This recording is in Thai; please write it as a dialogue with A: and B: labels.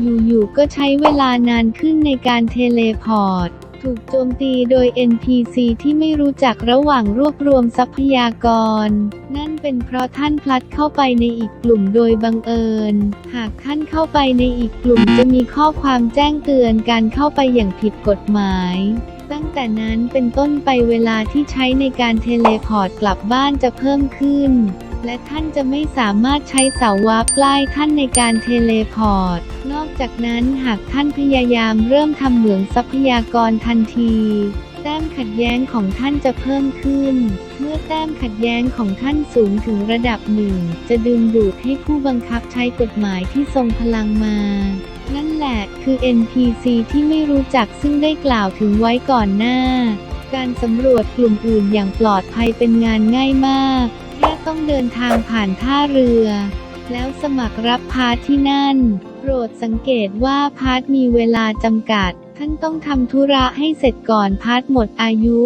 A: อยู่ๆก็ใช้เวลานานขึ้นในการเทเลพอร์ต ถูกโจมตีโดย NPC ที่ไม่รู้จักระหว่างรวบรวมทรัพยากร นั่นเป็นเพราะท่านพลัดเข้าไปในอีกกลุ่มโดยบังเอิญ หากท่านเข้าไปในอีกกลุ่มจะมีข้อความแจ้งเตือนการเข้าไปอย่างผิดกฎหมาย ตั้งแต่นั้นเป็นต้นไปเวลาที่ใช้ในการเทเลพอร์ตกลับบ้านจะเพิ่มขึ้น และท่านจะไม่สามารถใช้เสาวาร์ปใกล้ท่านในการเทเลพอร์ต นอกจากนั้นหากท่านพยายามเริ่มทำเหมืองทรัพยากรทันทีแต้มขัดแย้งของท่านจะเพิ่มขึ้น เมื่อแต้มขัดแย้งของท่านสูงถึงระดับหนึ่ง จะดึงดูดให้ผู้บังคับใช้กฎหมายที่ทรงพลังมา นั่นแหละคือ NPC ที่ไม่รู้จักซึ่งได้กล่าวถึงไว้ก่อนหน้า การสำรวจกลุ่มอื่นอย่างปลอดภัยเป็นงานง่ายมาก ต้องเดินทางผ่านท่าเรือ แล้วสมัครรับพาร์ทที่นั่น โปรดสังเกตว่าพาร์ทมีเวลาจำกัด ท่านต้องทำธุระให้เสร็จก่อนพาร์ทหมดอายุ